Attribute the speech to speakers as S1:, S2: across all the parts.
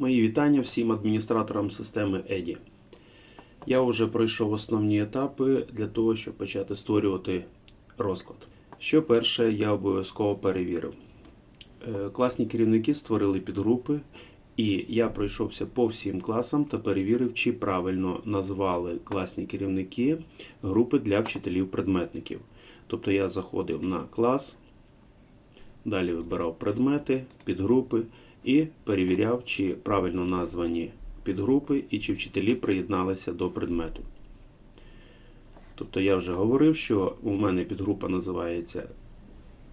S1: Мої вітання всім адміністраторам системи EDI. Я вже пройшов основні етапи для того, щоб почати створювати розклад. Що перше, я обов'язково перевірив. Е, Класні керівники створили підгрупи, і я пройшовся по всім класам та перевірив, чи правильно назвали класні керівники групи для вчителів-предметників. Тобто я заходив на клас, далі вибирав предмети, підгрупи і перевіряв, чи правильно названі підгрупи і чи вчителі приєдналися до предмету. Тобто я вже говорив, що у мене підгрупа називається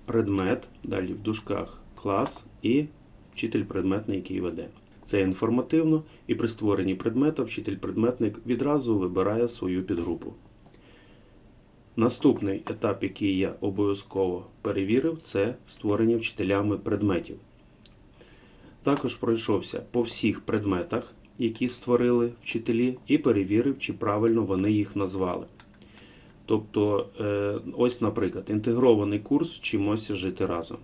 S1: предмет, далі в дужках клас і вчитель предметний, який веде. Це інформативно, і при створенні предмета вчитель-предметник відразу вибирає свою підгрупу. Наступний етап, який я обов'язково перевірив, це створення вчителями предметів. Також пройшовся по всіх предметах, які створили вчителі, і перевірив, чи правильно вони їх назвали. Тобто, е, ось, наприклад, інтегрований курс вчимося жити разом.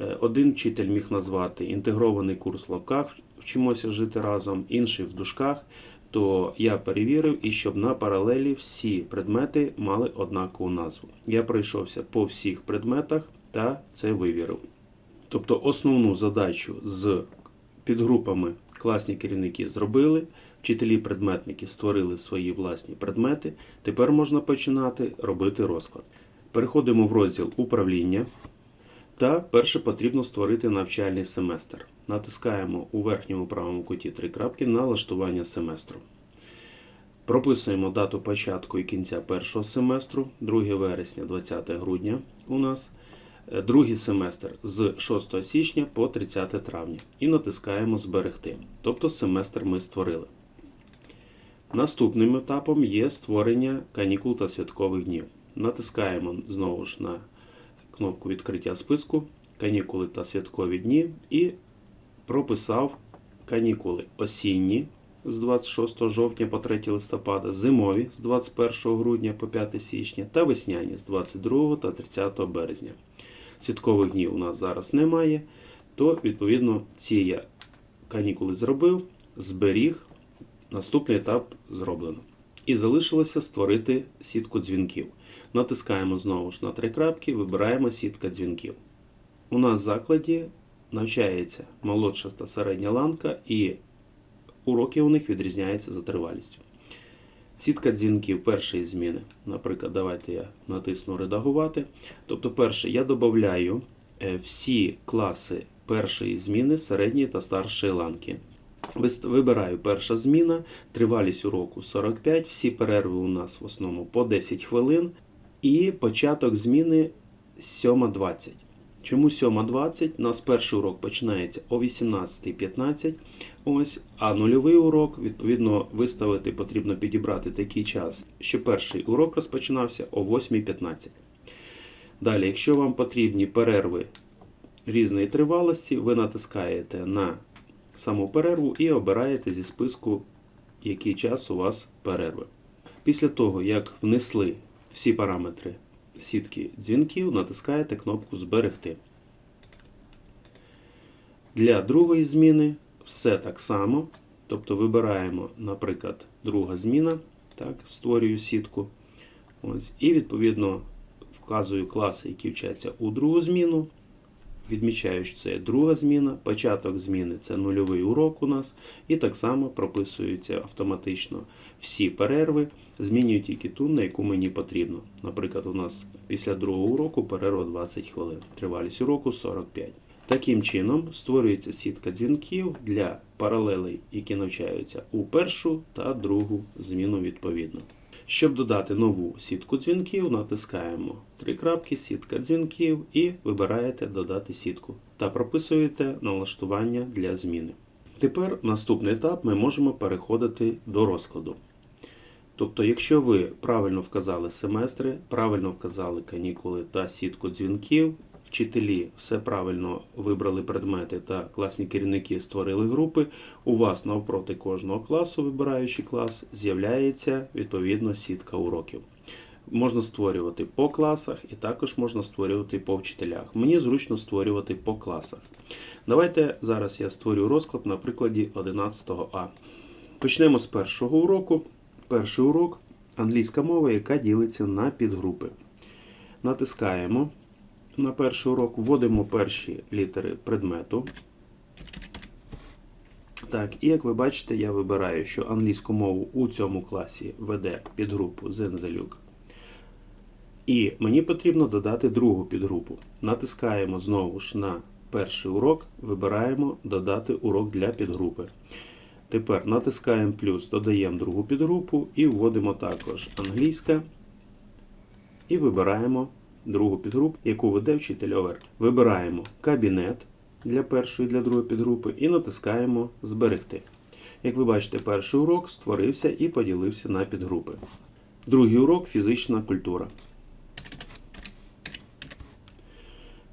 S1: Е, Один вчитель міг назвати інтегрований курс в лапках вчимося жити разом, інший в дужках. То я перевірив і щоб на паралелі всі предмети мали однакову назву. Я пройшовся по всіх предметах та це вивірив. Тобто основну задачу з підгрупами класні керівники зробили, вчителі-предметники створили свої власні предмети. Тепер можна починати робити розклад. Переходимо в розділ управління. Та перше потрібно створити навчальний семестр. Натискаємо у верхньому правому куті три крапки налаштування семестру. Прописуємо дату початку і кінця першого семестру, 2 вересня, 20 грудня у нас. Е, Другий семестр з 6 січня по 30 травня. І натискаємо Зберегти. Тобто семестр ми створили. Наступним етапом є створення канікул та святкових днів. Натискаємо знову ж на кнопку відкриття списку, канікули та святкові дні і прописав канікули осінні з 26 жовтня по 3 листопада, зимові з 21 грудня по 5 січня та весняні з 22 та 30 березня. Святкових днів у нас зараз немає, то відповідно ці я канікули зробив, зберіг, наступний етап зроблено. І залишилося створити сітку дзвінків. Натискаємо знову ж на три крапки, вибираємо сітка дзвінків. У нас в закладі навчається молодша та середня ланка, і уроки у них відрізняються за тривалістю. Сітка дзвінків першої зміни. Наприклад, давайте я натисну редагувати. Тобто, перше, я додаю е, всі класи першої зміни середньої та старшої ланки. Вибираю перша зміна, тривалість уроку 45, всі перерви у нас в основному по 10 хвилин. І початок зміни 7.20. Чому 7.20? У нас перший урок починається о 18.15. Ось, а нульовий урок, відповідно, виставити потрібно підібрати такий час, що перший урок розпочинався о 8.15. Далі, якщо вам потрібні перерви різної тривалості, ви натискаєте на саму перерву і обираєте зі списку, який час у вас перерви. Після того, як внесли всі параметри сітки дзвінків, натискаєте кнопку Зберегти. Для другої зміни все так само. Тобто вибираємо, наприклад, друга зміна, так, створюю сітку. Ось, і відповідно вказую класи, які вчаться у другу зміну. Відмічаю, що це друга зміна, початок зміни це нульовий урок у нас, і так само прописуються автоматично всі перерви, змінюю тільки ту, на яку мені потрібно. Наприклад, у нас після другого уроку перерва 20 хвилин, тривалість уроку 45. Таким чином створюється сітка дзвінків для паралелей, які навчаються у першу та другу зміну відповідно. Щоб додати нову сітку дзвінків, натискаємо три крапки, сітка дзвінків і вибираєте Додати сітку та прописуєте налаштування для зміни. Тепер наступний етап ми можемо переходити до розкладу. Тобто, якщо ви правильно вказали семестри, правильно вказали канікули та сітку дзвінків, вчителі все правильно вибрали предмети та класні керівники створили групи, у вас навпроти кожного класу, вибираючи клас, з'являється відповідно сітка уроків. Можна створювати по класах і також можна створювати по вчителях. Мені зручно створювати по класах. Давайте зараз я створю розклад на прикладі 11 А. Почнемо з першого уроку. Перший урок англійська мова, яка ділиться на підгрупи. Натискаємо на перший урок, вводимо перші літери предмету. Так, і як ви бачите, я вибираю, що англійську мову у цьому класі веде підгрупу Зензелюк. І мені потрібно додати другу підгрупу. Натискаємо знову ж на перший урок, вибираємо додати урок для підгрупи. Тепер натискаємо плюс, додаємо другу підгрупу і вводимо також англійська. І вибираємо другу підгрупу, яку веде вчитель ОВР. Вибираємо кабінет для першої і для другої підгрупи і натискаємо Зберегти. Як ви бачите, перший урок створився і поділився на підгрупи. Другий урок фізична культура.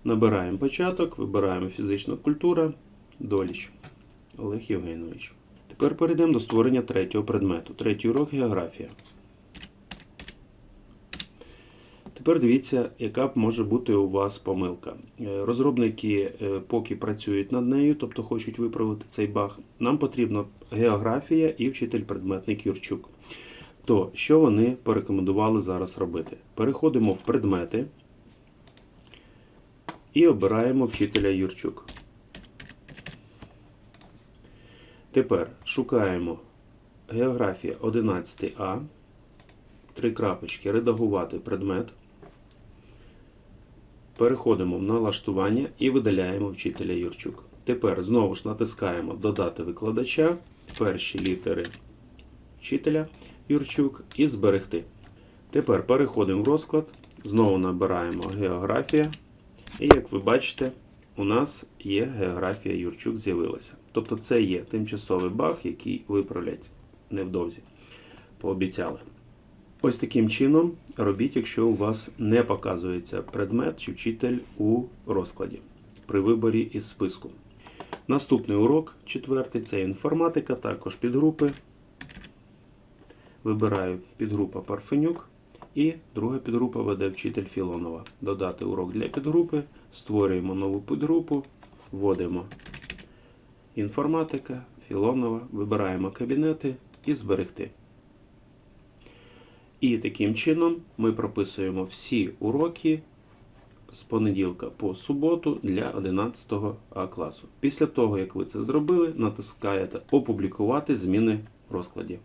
S1: Набираємо початок, вибираємо фізична культура, Доліч Олег Євгенович. Тепер перейдемо до створення третього предмету. Третій урок географія. Тепер дивіться, яка може бути у вас помилка. Е, Розробники е, поки працюють над нею, тобто хочуть виправити цей баг. Нам потрібна географія і вчитель-предметник Юрчук. То, що вони порекомендували зараз робити? Переходимо в предмети і обираємо вчителя Юрчук. Тепер шукаємо географія 11А. Три крапочки, редагувати предмет. Переходимо в налаштування і видаляємо вчителя Юрчук. Тепер знову ж натискаємо Додати викладача, перші літери вчителя Юрчук і зберегти. Тепер переходимо в розклад, знову набираємо географія. І як ви бачите, у нас є географія Юрчук з'явилася. Тобто це є тимчасовий баг, який виправлять невдовзі. Пообіцяли. Ось таким чином робіть, якщо у вас не показується предмет чи вчитель у розкладі при виборі із списку. Наступний урок, четвертий, це інформатика, також підгрупи. Вибираю підгрупа Парфенюк і друга підгрупа веде вчитель Філонова. Додати урок для підгрупи, створюємо нову підгрупу, вводимо інформатика, Філонова, вибираємо кабінети і зберегти. І таким чином ми прописуємо всі уроки з понеділка по суботу для 11 А класу. Після того, як ви це зробили, натискаєте Опублікувати зміни в розкладі.